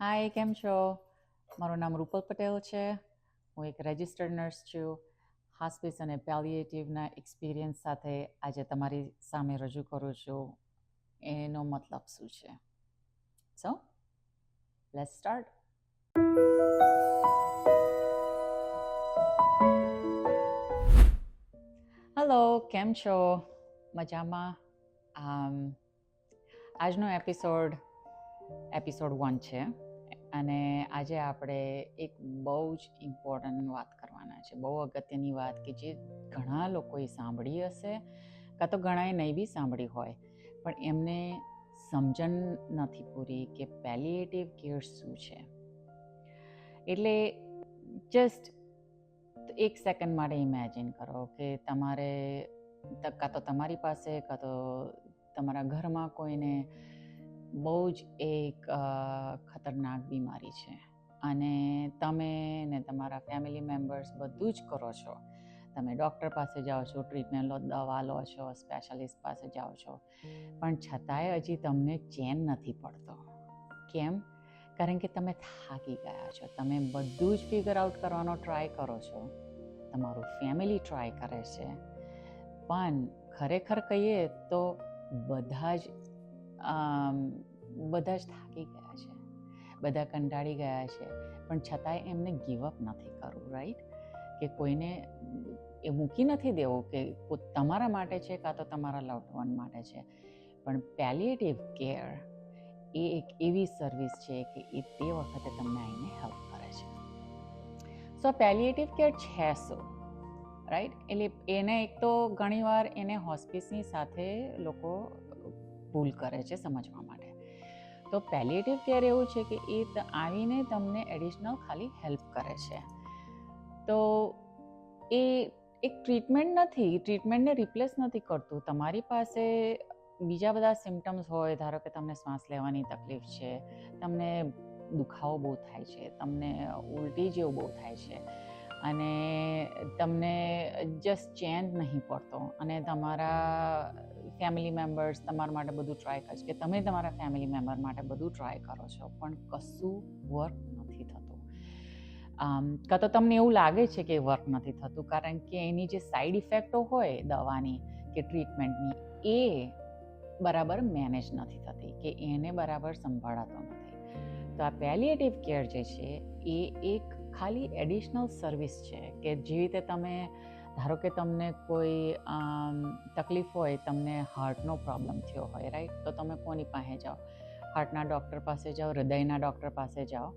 હાય કેમ છો? મારું નામ રૂપલ પટેલ છે. હું એક રજિસ્ટર્ડ નર્સ છું. હોસ્પિસ અને પેલિએટિવના એક્સપિરિયન્સ સાથે આજે તમારી સામે રજૂ કરું છું. એનો મતલબ શું છે? સો લેટ સ્ટાર્ટ હલો કેમ છો? મજામાં? આજનો એપિસોડ એપિસોડ વન છે. અને આજે આપણે એક બહુ જ ઇમ્પોર્ટન્ટ વાત કરવાના છે. બહુ અગત્યની વાત કે જે ઘણા લોકોએ સાંભળી હશે, કાં તો ઘણાએ નહીં બી સાંભળી હોય, પણ એમને સમજણ નથી પૂરી કે પેલિએટિવ કેર શું છે. એટલે જસ્ટ એક સેકન્ડ માટે ઇમેજિન કરો કે તમારે કાં તો તમારી પાસે, કાં તો તમારા ઘરમાં કોઈને બહુ જ એક ખતરનાક બીમારી છે. અને તમે ને તમારા ફેમિલી મેમ્બર્સ બધું જ કરો છો. તમે ડૉક્ટર પાસે જાઓ છો, ટ્રીટમેન્ટ લો, દવા લો છો, સ્પેશિયાલિસ્ટ પાસે જાઓ છો. પણ છતાંય હજી તમને ચેન નથી પડતો. કેમ? કારણ કે તમે થાકી ગયા છો. તમે બધું જ ફિગર આઉટ કરવાનો ટ્રાય કરો છો. તમારું ફેમિલી ટ્રાય કરે છે. પણ ખરેખર કહીએ તો બધા જ બધા જ થાકી ગયા છે, બધા કંટાળી ગયા છે. પણ છતાંય એમને ગીવઅપ નથી કરવું રાઈટ કે કોઈને એ મૂકી નથી દેવું કે તમારા માટે છે કાં તો તમારા લવડ વન માટે છે. પણ પેલિએટિવ કેર એ એક એવી સર્વિસ છે કે એ તે વખતે તમને આવીને હેલ્પ કરે છે. સો પેલિએટિવ કેર છે શું? રાઈટ એટલે એને એક તો ઘણીવાર એને હોસ્પિસની સાથે લોકો ભૂલ કરે છે, સમજવા માટે. તો પેલિએટિવ કેર એવું છે કે એ આવીને તમને એડિશનલ ખાલી હેલ્પ કરે છે. તો એ એક ટ્રીટમેન્ટ નથી ટ્રીટમેન્ટને રિપ્લેસ નથી કરતું. તમારી પાસે બીજા બધા સિમ્ટમ્સ હોય, ધારો કે તમને શ્વાસ લેવાની તકલીફ છે, તમને દુખાવો બહુ થાય છે, તમને ઉલટી જેવું બહુ થાય છે અને તમને જસ્ટ ચેન નહીં પડતો. અને તમારા ફેમિલી મેમ્બર્સ તમારા માટે બધું ટ્રાય કરે છે કે તમે તમારા ફેમિલી મેમ્બર માટે બધું ટ્રાય કરો છો, પણ કશું વર્ક નથી થતું. આમ, કાં તો તમને એવું લાગે છે કે વર્ક નથી થતું, કારણ કે એની જે સાઈડ ઇફેક્ટો હોય દવાની, કે ટ્રીટમેન્ટની એ બરાબર મેનેજ નથી થતી, કે એને બરાબર સંભાળાતો નથી. તો આ પેલિએટિવ કેર જે છે, એ એક ખાલી એડિશનલ સર્વિસ છે કે જેવી રીતે તમે, ધારો કે તમને કોઈ તકલીફ હોય, તમને હાર્ટનો પ્રોબ્લેમ થયો હોય રાઈટ તો તમે કોની પાસે જાઓ? હાર્ટના ડૉક્ટર પાસે જાઓ, હૃદયના ડૉક્ટર પાસે જાઓ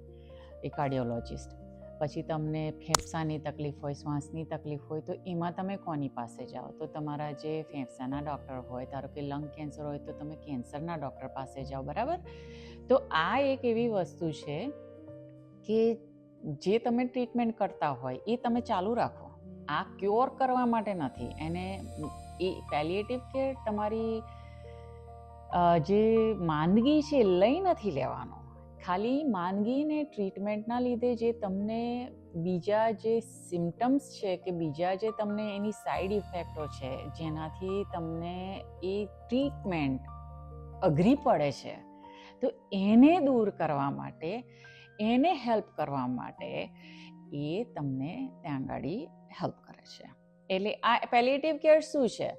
એ કાર્ડિયોલોજિસ્ટ પછી તમને ફેફસાની તકલીફ હોય, શ્વાસની તકલીફ હોય, તો એમાં તમે કોની પાસે જાઓ? તો તમારા જે ફેફસાના ડૉક્ટર હોય, ધારો કે લંગ કેન્સર હોય, તો તમે કેન્સરના ડૉક્ટર પાસે જાઓ, બરાબર? તો આ એક એવી વસ્તુ છે કે જે તમે ટ્રીટમેન્ટ કરતા હોય એ તમે ચાલુ રાખો. આ ક્યોર કરવા માટે નથી. એને એ પેલિએટિવ કેર તમારી જે માંદગી છે લઈ નથી લેવાનો. ખાલી માંદગીને ટ્રીટમેન્ટના લીધે જે તમને બીજા જે સિમ્ટમ્સ છે કે બીજા જે તમને એની સાઈડ ઇફેક્ટો છે, જેનાથી તમને એ ટ્રીટમેન્ટ અઘરી પડે છે, તો એને દૂર કરવા માટે એને હેલ્પ કરવા માટે એ તમને ત્યાં આગળ હેલ્પ કરે છે. એટલે આ પેલિએટિવ કેર શું છે?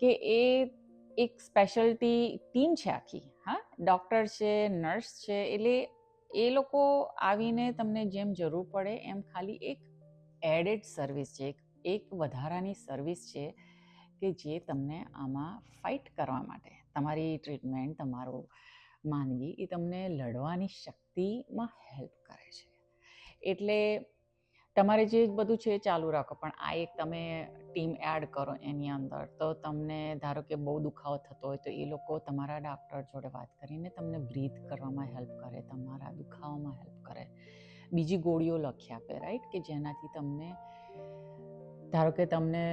કે એ એક સ્પેશિયલ્ટી ટીમ છે આખી, હા? ડૉક્ટર છે નર્સ છે, એટલે એ લોકો આવીને તમને જેમ જરૂર પડે એમ ખાલી એક એડેડ સર્વિસ છે, એક- વધારાની સર્વિસ છે કે જે તમને આમાં ફાઇટ કરવા માટે, તમારી ટ્રીટમેન્ટ તમારું માંદગી એ તમને લડવાની શક્તિમાં હેલ્પ કરે છે. એટલે તમારે જે બધું છે ચાલુ રાખો, પણ આ એક તમે ટીમ એડ કરો એની અંદર, તો તમને ધારો કે બહુ દુખાવો થતો હોય તો એ લોકો તમારા ડાક્ટર જોડે વાત કરીને તમને બ્રીથ કરવામાં હેલ્પ કરે, તમારા દુખાવામાં હેલ્પ કરે. બીજી ગોળીઓ લખી આપે રાઈટ કે જેનાથી તમને, ધારો કે તમને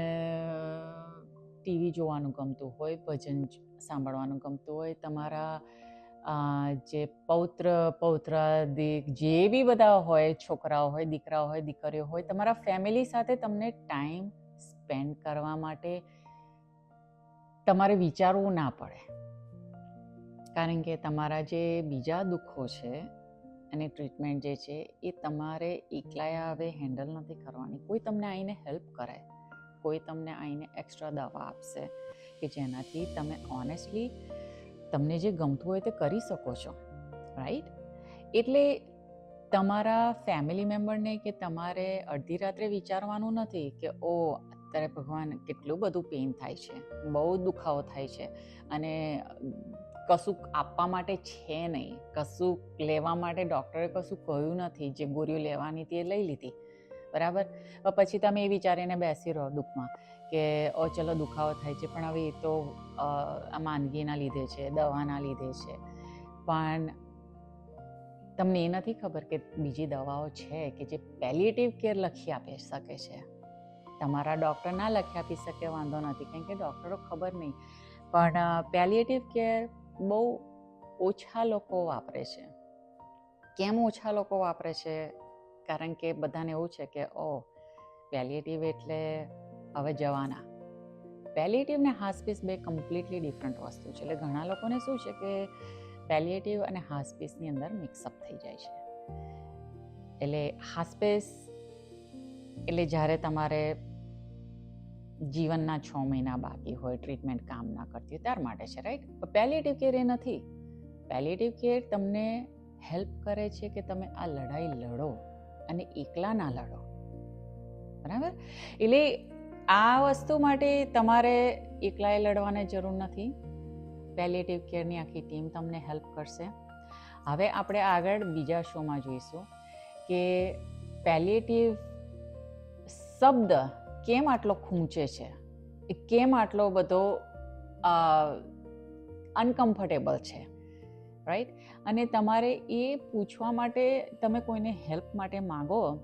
ટીવી જોવાનું ગમતું હોય, ભજન સાંભળવાનું ગમતું હોય, તમારા જે પૌત્ર, પૌત્રાદિક જે બી બધા હોય, છોકરાઓ હોય, દીકરાઓ હોય, દીકરીઓ હોય, તમારા ફેમિલી સાથે તમને ટાઈમ સ્પેન્ડ કરવા માટે તમારે વિચારવું ના પડે. કારણ કે તમારા જે બીજા દુઃખો છે અને ટ્રીટમેન્ટ જે છે, એ તમારે એકલાએ હવે હેન્ડલ નથી કરવાની. કોઈ તમને આવીને હેલ્પ કરે, કોઈ તમને આવીને એક્સ્ટ્રા દવા આપશે કે જેનાથી તમે ઓનેસ્ટલી તમને જે ગમતું હોય તે કરી શકો છો રાઈટ એટલે તમારા ફેમિલી મેમ્બરને કે તમારે અડધી રાત્રે વિચારવાનું નથી કે ઓ અત્યારે ભગવાન કેટલું બધું પેઇન થાય છે, બહુ દુખાવો થાય છે અને કશુંક આપવા માટે છે નહીં કશું લેવા માટે ડૉક્ટરે કશું કહ્યું નથી, જે ગોળીઓ લેવાની એ લઈ લીધી. બરાબર? પછી તમે એ વિચારીને બેસી રહો દુઃખમાં કે, ઓ, ચલો દુખાવો થાય છે. પણ હવે એ તો આ માંદગીના લીધે છે, દવાના લીધે છે. પણ તમને એ નથી ખબર કે બીજી દવાઓ છે કે જે પેલિએટિવ કેર લખી આપી શકે છે? તમારા ડૉક્ટર ના લખી આપી શકે, વાંધો નથી, કેમ કે ડૉક્ટરો ખબર નહીં. પણ પેલિએટિવ કેર બહુ ઓછા લોકો વાપરે છે. કેમ ઓછા લોકો વાપરે છે? કારણ કે બધાને એવું છે કે ઓ પેલિએટિવ એટલે હવે જવાના. પેલિએટિવ ને હાસ્પિસ બે કમ્પ્લીટલી ડિફરન્ટ વસ્તુ છે. એટલે ઘણા લોકોને શું છે કે પેલિએટિવ અને હાસ્પિસની અંદર મિક્સઅપ થઈ જાય છે. એટલે હાસ્પિસ એટલે જ્યારે તમારે જીવનના છ મહિના બાકી હોય ટ્રીટમેન્ટ કામ ના કરતી હોય, ત્યાર માટે છે રાઈટ પેલિએટિવ કેર એ નથી. પેલિએટિવ કેર તમને હેલ્પ કરે છે કે તમે આ લડાઈ લડો. અને એકલા ના લડો. બરાબર? એટલે આ વસ્તુ માટે તમારે એકલાએ લડવાની જરૂર નથી. પેલિએટિવ કેરની આખી ટીમ તમને હેલ્પ કરશે. હવે આપણે આગળ બીજા શોમાં જોઈશું કે પેલિએટિવ શબ્દ કેમ આટલો ખૂંચે છે? એ કેમ આટલો બધો અનકમ્ફર્ટેબલ છે? રાઈટ અને તમારે એ પૂછવા માટે તમે કોઈને હેલ્પ માટે માંગો,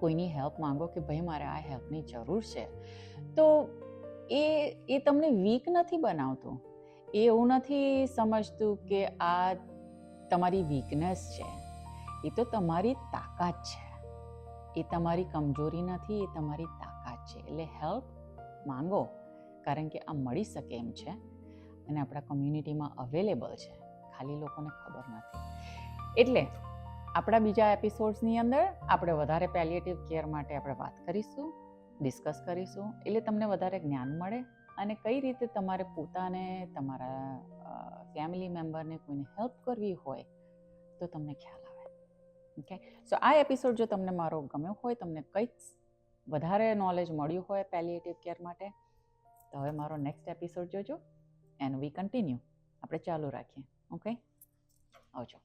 કોઈની હેલ્પ માંગો કે ભાઈ મારે આ હેલ્પની જરૂર છે, તો એ એ તમને વીક નથી બનાવતું? એ એવું નથી સમજતું કે આ તમારી વીકનેસ છે? એ તો તમારી તાકાત છે. એ તમારી કમજોરી નથી, એ તમારી તાકાત છે. એટલે હેલ્પ માંગો, કારણ કે આ મળી શકે એમ છે અને આપણા કમ્યુનિટીમાં અવેલેબલ છે. ખાલી લોકોને ખબર નથી. એટલે આપણા બીજા એપિસોડ્સની અંદર આપણે વધારે પેલિએટિવ કેર માટે આપણે વાત કરીશું ડિસ્કસ કરીશું, એટલે તમને વધારે જ્ઞાન મળે અને કઈ રીતે તમારે પોતાને, તમારા ફેમિલી મેમ્બરને કોઈને હેલ્પ કરવી હોય તો તમને ખ્યાલ આવે. ઓકે સો આ એપિસોડ જો તમને મારો ગમ્યો હોય, તમને કંઈક વધારે નોલેજ મળ્યું હોય પેલિએટિવ કેર માટે, તો હવે મારો નેક્સ્ટ એપિસોડ જોજો એન્ડ વી કન્ટિન્યુ આપણે ચાલુ રાખીએ. ઓકે આવજો